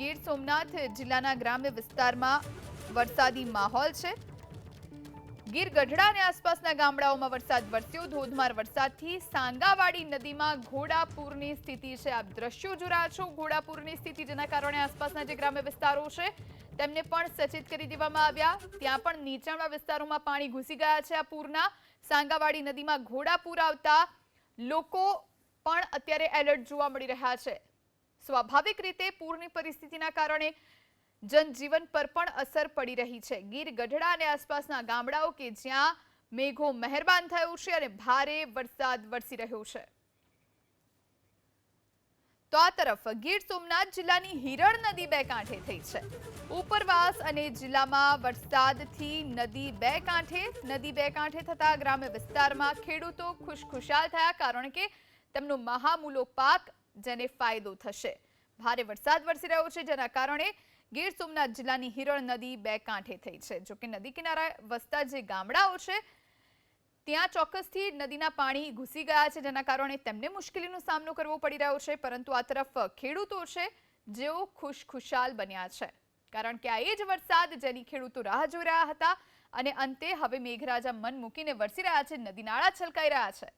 ગીર સોમનાથ જિલ્લાના ગ્રામ્ય વિસ્તારમાં વરસાદી માહોલ છે. ગીર ગઢડા અને આસપાસના ગામડાઓમાં વરસાદ વરસ્યો. ધોધમાર વરસાદથી સાંગાવાડી નદીમાં ઘોડાપુરની સ્થિતિ છે. આપ દ્રશ્યો જો રહ્યા છો ઘોડાપુરની સ્થિતિ, જેના કારણે આસપાસના જે ગ્રામ્ય વિસ્તારો છે, તેમને પણ સચેત કરી દેવામાં આવ્યા. ત્યાં પણ નીચાણવાળા વિસ્તારોમાં પાણી ઘૂસી ગયા છે. આ પૂરના સાંગાવાડી નદીમાં ઘોડાપુર આવતા લોકો પણ અત્યારે એલર્ટ જોવા મળી રહ્યા છે. સ્વાભાવિક રીતે પૂરની પરિસ્થિતિના કારણે જનજીવન પર પણ અસર પડી રહી છે. ગીર ગઢડા અને આસપાસના ગામડાઓ કે જ્યાં મેઘો મહેરબાન થયું છે અને ભારે વરસાદ વરસી રહ્યો છે. તો આ તરફ ગીર સોમનાથ જિલ્લાની હિરણ નદી બે કાંઠે થઈ છે. ઉપરવાસ અને જિલ્લામાં વરસાદથી નદી બે કાંઠે, નદી બે કાંઠે થતા ગ્રામ્ય વિસ્તારમાં ખેડૂતો ખુશખુશાલ થયા કારણ કે તેમનો મહામૂલો પાક જેને ફાયદો થશે. ભારે વરસાદ વરસી રહ્યો છે, જેના કારણે ગીર સોમનાથ જિલ્લાની હિરણ નદી બે કાંઠે થઈ છે. જોકે નદી કિનારા વસતા જે ગામડાઓ છે, ત્યાં ચોક્કસથી નદીના પાણી ઘૂસી ગયા છે, જેના કારણે તેમને મુશ્કેલીનો સામનો કરવો પડી રહ્યો છે. પરંતુ આ તરફ ખેડૂતો છે, જેઓ ખુશખુશાલ બન્યા છે. કારણ કે આ એ જ વરસાદ જેની ખેડૂતો રાહ જોઈ રહ્યા હતા અને અંતે હવે મેઘરાજા મન મૂકીને વરસી રહ્યા છે, નદી નાળા છલકાઈ રહ્યા છે.